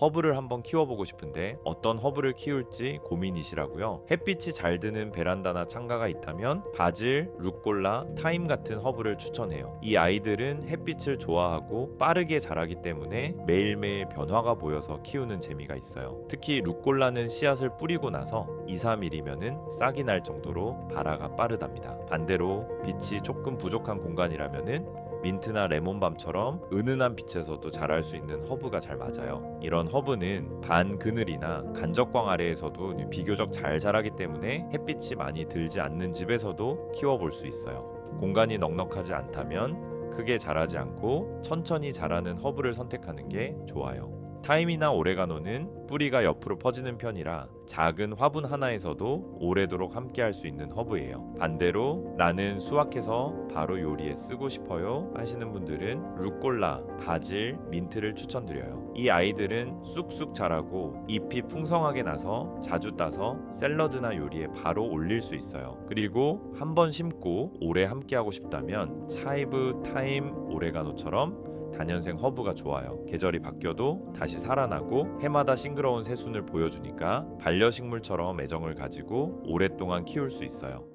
허브를 한번 키워보고 싶은데 어떤 허브를 키울지 고민이시라고요? 햇빛이 잘 드는 베란다나 창가가 있다면 바질, 루꼴라, 타임 같은 허브를 추천해요. 이 아이들은 햇빛을 좋아하고 빠르게 자라기 때문에 매일매일 변화가 보여서 키우는 재미가 있어요. 특히 루꼴라는 씨앗을 뿌리고 나서 2, 3일이면은 싹이 날 정도로 발화가 빠르답니다. 반대로 빛이 조금 부족한 공간이라면은 민트나 레몬밤처럼 은은한 빛에서도 자랄 수 있는 허브가 잘 맞아요. 이런 허브는 반그늘이나 간접광 아래에서도 비교적 잘 자라기 때문에 햇빛이 많이 들지 않는 집에서도 키워볼 수 있어요. 공간이 넉넉하지 않다면 크게 자라지 않고 천천히 자라는 허브를 선택하는 게 좋아요. 타임이나 오레가노는 뿌리가 옆으로 퍼지는 편이라 작은 화분 하나에서도 오래도록 함께 할 수 있는 허브예요. 반대로 나는 수확해서 바로 요리에 쓰고 싶어요 하시는 분들은 루꼴라, 바질, 민트를 추천드려요. 이 아이들은 쑥쑥 자라고 잎이 풍성하게 나서 자주 따서 샐러드나 요리에 바로 올릴 수 있어요. 그리고 한 번 심고 오래 함께 하고 싶다면 차이브, 타임, 오레가노처럼 단연생 허브가 좋아요. 계절이 바뀌어도 다시 살아나고 해마다 싱그러운 새순을 보여주니까 반려식물처럼 애정을 가지고 오랫동안 키울 수 있어요.